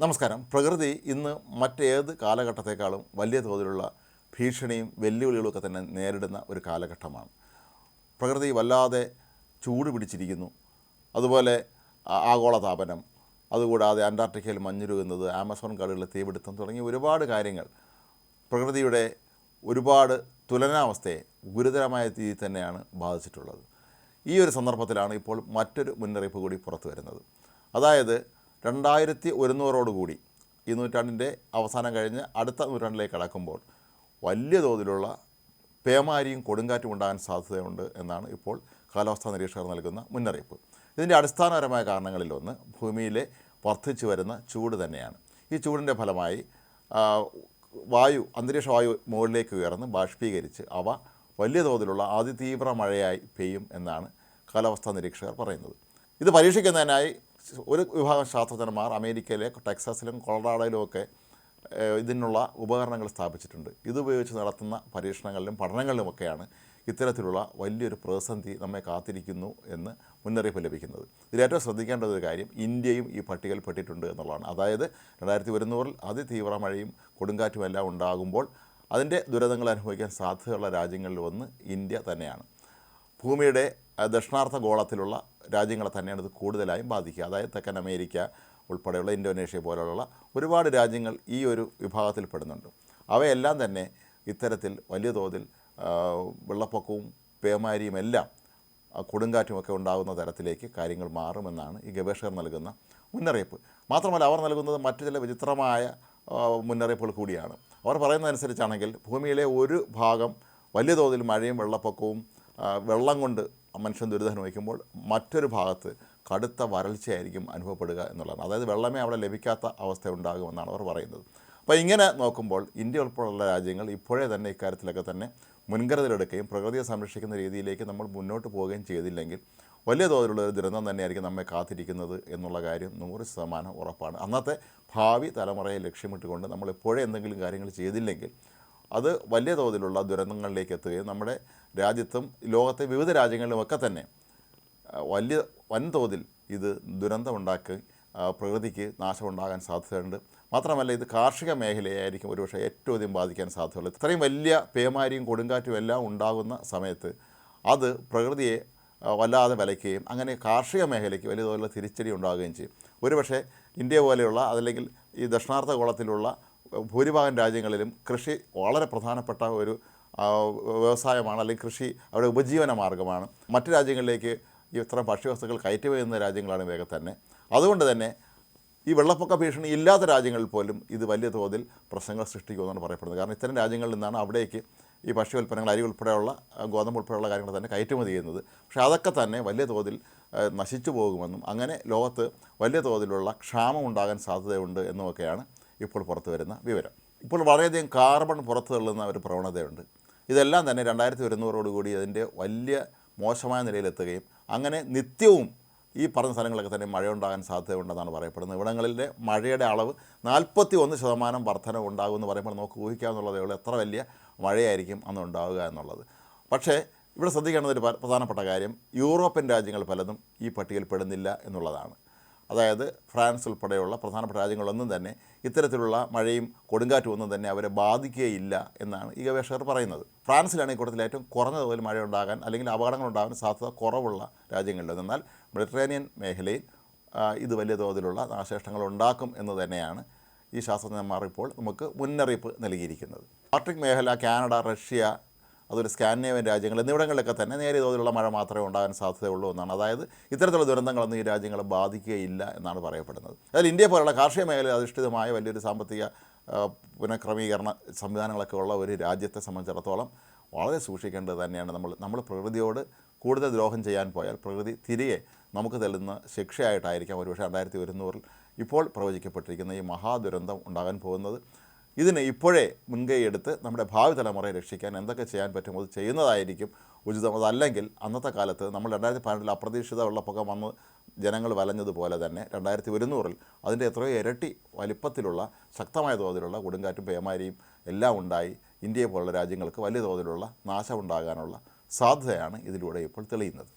നമസ്കാരം. പ്രകൃതി ഇന്ന് മറ്റേത് കാലഘട്ടത്തെക്കാളും വലിയ തോതിലുള്ള ഭീഷണിയും വെല്ലുവിളികളുമൊക്കെ തന്നെ നേരിടുന്ന ഒരു കാലഘട്ടമാണ്. പ്രകൃതി വല്ലാതെ ചൂട് പിടിച്ചിരിക്കുന്നു. അതുപോലെ ആഗോളതാപനം അതുകൂടാതെ അന്റാർട്ടിക്കയിൽ മഞ്ഞുരുകുന്നത് ആമസോൺ കാടുകളിലെ തീപിടുത്തം തുടങ്ങിയ ഒരുപാട് കാര്യങ്ങൾ പ്രകൃതിയുടെ ഒരുപാട് തുലനാവസ്ഥയെ ഗുരുതരമായ രീതിയിൽ തന്നെയാണ് ബാധിച്ചിട്ടുള്ളത്. ഈ ഒരു സന്ദർഭത്തിലാണ് ഇപ്പോൾ മറ്റൊരു മുന്നറിയിപ്പ് കൂടി പുറത്തു വരുന്നത്. അതായത് രണ്ടായിരത്തി ഒരുന്നൂറോടുകൂടി ഈ നൂറ്റാണ്ടിന്റെ അവസാനം കഴിഞ്ഞ് അടുത്ത നൂറ്റാണ്ടിലേക്ക് കടക്കുമ്പോൾ വലിയ തോതിലുള്ള പേമാരിയും കൊടുങ്കാറ്റും ഉണ്ടാകാൻ സാധ്യതയുണ്ട് എന്നാണ് ഇപ്പോൾ കാലാവസ്ഥാ നിരീക്ഷകർ നൽകുന്ന മുന്നറിയിപ്പ്. ഇതിന്റെ അടിസ്ഥാനപരമായ കാരണങ്ങളിലൊന്ന് ഭൂമിയിലെ വർദ്ധിച്ചു വരുന്ന ചൂട് തന്നെയാണ്. ഈ ചൂടിന്റെ ഫലമായി വായു അന്തരീക്ഷ വായു മുകളിലേക്ക് ഉയർന്ന് ബാഷ്പീകരിച്ച് അവ വലിയ തോതിലുള്ള അതിതീവ്ര മഴയായി പെയ്യും എന്നാണ് കാലാവസ്ഥാ നിരീക്ഷകർ പറയുന്നത്. ഇത് പരീക്ഷിക്കുന്നതിനായി ഒരു വിഭാഗം ശാസ്ത്രജ്ഞന്മാർ അമേരിക്കയിലെ ടെക്സാസിലും കൊളറാഡോയിലും ഒക്കെ ഇതിനുള്ള ഉപകരണങ്ങൾ സ്ഥാപിച്ചിട്ടുണ്ട്. ഇതുപയോഗിച്ച് നടത്തുന്ന പരീക്ഷണങ്ങളിലും പഠനങ്ങളിലുമൊക്കെയാണ് ഇത്തരത്തിലുള്ള വലിയൊരു പ്രതിസന്ധി നമ്മെ കാത്തിരിക്കുന്നു എന്ന് മുന്നറിയിപ്പ് ലഭിക്കുന്നത്. ഇതിലേറ്റവും ശ്രദ്ധിക്കേണ്ട ഒരു കാര്യം ഇന്ത്യയും ഈ പട്ടികയിൽ പെട്ടിട്ടുണ്ട് എന്നുള്ളതാണ്. അതായത് രണ്ടായിരത്തി ഒരുന്നൂറിൽ അതിതീവ്ര മഴയും കൊടുങ്കാറ്റും എല്ലാം ഉണ്ടാകുമ്പോൾ അതിന്റെ ദുരിതങ്ങൾ അനുഭവിക്കാൻ സാധ്യതയുള്ള രാജ്യങ്ങളിൽ ഒന്ന് ഇന്ത്യ തന്നെയാണ്. ഭൂമിയുടെ ദക്ഷിണാർത്ഥ ഗോളത്തിലുള്ള രാജ്യങ്ങളെ തന്നെയാണ് ഇത് കൂടുതലായും ബാധിക്കുക. അതായത് തെക്കൻ അമേരിക്ക ഉൾപ്പെടെയുള്ള ഇന്തോനേഷ്യ പോലെയുള്ള ഒരുപാട് രാജ്യങ്ങൾ ഈ ഒരു വിഭാഗത്തിൽ പെടുന്നുണ്ട്. അവയെല്ലാം തന്നെ ഇത്തരത്തിൽ വലിയ തോതിൽ വെള്ളപ്പൊക്കവും പേമാരിയും എല്ലാം കൊടുങ്കാറ്റുമൊക്കെ ഉണ്ടാകുന്ന തരത്തിലേക്ക് കാര്യങ്ങൾ മാറുമെന്നാണ് ഈ ഗവേഷകർ നൽകുന്ന മുന്നറിയിപ്പ്. മാത്രമല്ല അവർ നൽകുന്നത് മറ്റു ചില വിചിത്രമായ മുന്നറിയിപ്പുകൾ കൂടിയാണ്. അവർ പറയുന്നതനുസരിച്ചാണെങ്കിൽ ഭൂമിയിലെ ഒരു ഭാഗം വലിയ തോതിൽ മഴയും വെള്ളപ്പൊക്കവും വെള്ളം കൊണ്ട് മനുഷ്യൻ ദുരിതം അനുഭവിക്കുമ്പോൾ മറ്റൊരു ഭാഗത്ത് കടുത്ത വരൾച്ചയായിരിക്കും അനുഭവപ്പെടുക എന്നുള്ളതാണ്. അതായത് വെള്ളമേ അവിടെ ലഭിക്കാത്ത അവസ്ഥ ഉണ്ടാകുമെന്നാണ് അവർ പറയുന്നത്. അപ്പോൾ ഇങ്ങനെ നോക്കുമ്പോൾ ഇന്ത്യ ഉൾപ്പെടെയുള്ള രാജ്യങ്ങൾ ഇപ്പോഴേ തന്നെ ഇക്കാര്യത്തിലൊക്കെ തന്നെ മുൻകരുതലെടുക്കുകയും പ്രകൃതിയെ സംരക്ഷിക്കുന്ന രീതിയിലേക്ക് നമ്മൾ മുന്നോട്ട് പോവുകയും ചെയ്തില്ലെങ്കിൽ വലിയ തോതിലുള്ള ഒരു ദുരന്തം തന്നെയായിരിക്കും നമ്മെ കാത്തിരിക്കുന്നത് എന്നുള്ള കാര്യം നൂറ് ശതമാനം ഉറപ്പാണ്. അന്നത്തെ ഭാവി തലമുറയെ ലക്ഷ്യമിട്ടുകൊണ്ട് നമ്മൾ ഇപ്പോഴേ എന്തെങ്കിലും കാര്യങ്ങൾ ചെയ്തില്ലെങ്കിൽ അത് വലിയ തോതിലുള്ള ദുരന്തങ്ങളിലേക്ക് എത്തുകയും നമ്മുടെ രാജ്യത്തും ലോകത്തെ വിവിധ രാജ്യങ്ങളിലുമൊക്കെ തന്നെ വലിയ വൻതോതിൽ ഇത് ദുരന്തമുണ്ടാക്കി പ്രകൃതിക്ക് നാശമുണ്ടാകാൻ സാധ്യതയുണ്ട്. മാത്രമല്ല ഇത് കാർഷിക മേഖലയായിരിക്കും ഒരുപക്ഷെ ഏറ്റവും അധികം ബാധിക്കാൻ സാധ്യതയുള്ളത്. ഇത്രയും വലിയ പേമാരിയും കൊടുങ്കാറ്റും എല്ലാം ഉണ്ടാകുന്ന സമയത്ത് അത് പ്രകൃതിയെ വല്ലാതെ വലയ്ക്കുകയും അങ്ങനെ കാർഷിക മേഖലയ്ക്ക് വലിയ തോതിലുള്ള തിരിച്ചടി ഉണ്ടാകുകയും ചെയ്യും. ഒരുപക്ഷെ ഇന്ത്യ പോലെയുള്ള അതല്ലെങ്കിൽ ഈ ദക്ഷിണാർത്ഥ ഗോളത്തിലുള്ള ഭൂരിഭാഗം രാജ്യങ്ങളിലും കൃഷി വളരെ പ്രധാനപ്പെട്ട ഒരു വ്യവസായമാണ് അല്ലെങ്കിൽ കൃഷി അവിടെ ഉപജീവന മാർഗമാണ് മറ്റു രാജ്യങ്ങളിലേക്ക് ഇത്തരം ഭക്ഷ്യവസ്തുക്കൾ കയറ്റുമതി ചെയ്യുന്ന രാജ്യങ്ങളാണ് ഇവയൊക്കെ തന്നെ. അതുകൊണ്ട് തന്നെ ഈ വെള്ളപ്പൊക്ക ഭീഷണി ഇല്ലാത്ത രാജ്യങ്ങളിൽ പോലും ഇത് വലിയ തോതിൽ പ്രശ്നങ്ങൾ സൃഷ്ടിക്കുമെന്നാണ് പറയപ്പെടുന്നത്. കാരണം ഇത്തരം രാജ്യങ്ങളിൽ നിന്നാണ് അവിടേക്ക് ഈ ഭക്ഷ്യോൽപ്പന്നങ്ങൾ അരി ഉൾപ്പെടെയുള്ള ഗോതമ്പ് ഉൾപ്പെടെയുള്ള കാര്യങ്ങൾ തന്നെ കയറ്റുമതി ചെയ്യുന്നത്. പക്ഷേ അതൊക്കെ തന്നെ വലിയ തോതിൽ നശിച്ചു പോകുമെന്നും അങ്ങനെ ലോകത്ത് വലിയ തോതിലുള്ള ക്ഷാമം ഉണ്ടാകാൻ സാധ്യതയുണ്ട് എന്നുമൊക്കെയാണ് ഇപ്പോൾ പുറത്തു വരുന്ന വിവരം. ഇപ്പോൾ വളരെയധികം കാർബൺ പുറത്തു തള്ളുന്ന ഒരു പ്രവണതയുണ്ട്. ഇതെല്ലാം തന്നെ രണ്ടായിരത്തി ഒരുന്നൂറോടുകൂടി അതിന്റെ വലിയ മോശമായ നിലയിലെത്തുകയും അങ്ങനെ നിത്യവും ഈ പറഞ്ഞ സ്ഥലങ്ങളൊക്കെ തന്നെ മഴയുണ്ടാകാൻ സാധ്യതയുണ്ടെന്നാണ് പറയപ്പെടുന്നത്. ഇവിടങ്ങളിലെ മഴയുടെ അളവ് നാൽപ്പത്തി ഒന്ന് ശതമാനം വർധന ഉണ്ടാകുമെന്ന് പറയുമ്പോൾ നമുക്ക് ഊഹിക്കാവുന്നതേ ഉള്ളൂ. എത്ര വലിയ മഴയായിരിക്കും അന്ന് ഉണ്ടാവുക എന്നുള്ളത്. പക്ഷേ ഇവിടെ ശ്രദ്ധിക്കേണ്ടത് ഒരു പ്രധാനപ്പെട്ട കാര്യം. യൂറോപ്യൻ രാജ്യങ്ങൾ പലതും ഈ പട്ടികയിൽ പെടുന്നില്ല എന്നുള്ളതാണ്. അതായത് ഫ്രാൻസ് ഉൾപ്പെടെയുള്ള പ്രധാനപ്പെട്ട രാജ്യങ്ങളൊന്നും തന്നെ ഇത്തരത്തിലുള്ള മഴയും കൊടുങ്കാറ്റും ഒന്നും തന്നെ അവരെ ബാധിക്കുകയില്ല എന്നാണ് ഈ ഗവേഷകർ പറയുന്നത്. ഫ്രാൻസിലാണ് ഈ കൂട്ടത്തിൽ ഏറ്റവും കുറഞ്ഞ തോതിൽ മഴ ഉണ്ടാകാൻ അല്ലെങ്കിൽ അപകടങ്ങൾ ഉണ്ടാകാൻ സാധ്യത കുറവുള്ള രാജ്യങ്ങളിൽ എന്നാൽ മെഡിറ്ററേനിയൻ മേഖലയിൽ ഇത് വലിയ തോതിലുള്ള നാശനഷ്ടങ്ങൾ ഉണ്ടാക്കും എന്ന് തന്നെയാണ് ഈ ശാസ്ത്രജ്ഞന്മാർ ഇപ്പോൾ നമുക്ക് മുന്നറിയിപ്പ് നൽകിയിരിക്കുന്നത്. ആർട്ടിക് മേഖല കാനഡ റഷ്യ അതുപോലെ സ്കാൻഡിനേവ്യൻ രാജ്യങ്ങൾ എന്നിവിടങ്ങളിലൊക്കെ തന്നെ നേരിയ തോതിലുള്ള മഴ മാത്രമേ ഉണ്ടാകാൻ സാധ്യതയുള്ളൂ എന്നാണ്. അതായത് ഇത്തരത്തിലുള്ള ദുരന്തങ്ങളൊന്നും ഈ രാജ്യങ്ങളെ ബാധിക്കുകയില്ല എന്നാണ് പറയപ്പെടുന്നത്. അതിൽ ഇന്ത്യ പോലുള്ള കാർഷിക മേഖല അധിഷ്ഠിതമായ വലിയൊരു സാമ്പത്തിക പുനഃക്രമീകരണ സംവിധാനങ്ങളൊക്കെ ഉള്ള ഒരു രാജ്യത്തെ സംബന്ധിച്ചിടത്തോളം വളരെ സൂക്ഷിക്കേണ്ടത് തന്നെയാണ്. നമ്മൾ നമ്മൾ പ്രകൃതിയോട് കൂടുതൽ ദ്രോഹം ചെയ്യാൻ പോയാൽ പ്രകൃതി തിരികെ നമുക്ക് തെളിയുന്ന ശിക്ഷയായിട്ടായിരിക്കാം. ഒരുപക്ഷെ രണ്ടായിരത്തി ഒരുന്നൂറിൽ ഇപ്പോൾ പ്രവചിക്കപ്പെട്ടിരിക്കുന്ന ഈ മഹാദുരന്തം ഉണ്ടാകാൻ പോകുന്നത്. ഇതിന് ഇപ്പോഴേ മുൻകൈ എടുത്ത് നമ്മുടെ ഭാവി തലമുറയെ രക്ഷിക്കാൻ എന്തൊക്കെ ചെയ്യാൻ പറ്റുമോ അത് ചെയ്യുന്നതായിരിക്കും ഉചിതം. അതല്ലെങ്കിൽ അന്നത്തെ കാലത്ത് നമ്മൾ രണ്ടായിരത്തി പതിനെട്ടിൽ അപ്രതീക്ഷിത വെള്ളപ്പൊക്കം വന്ന് ജനങ്ങൾ വലഞ്ഞതുപോലെ തന്നെ രണ്ടായിരത്തി ഒരുന്നൂറിൽ അതിന്റെ എത്രയോ ഇരട്ടി വലിപ്പത്തിലുള്ള ശക്തമായ തോതിലുള്ള കൊടുങ്കാറ്റും പേമാരിയും എല്ലാം ഉണ്ടായി ഇന്ത്യയെ പോലുള്ള രാജ്യങ്ങൾക്ക് വലിയ തോതിലുള്ള നാശമുണ്ടാകാനുള്ള സാധ്യതയാണ് ഇതിലൂടെ ഇപ്പോൾ തെളിയുന്നത്.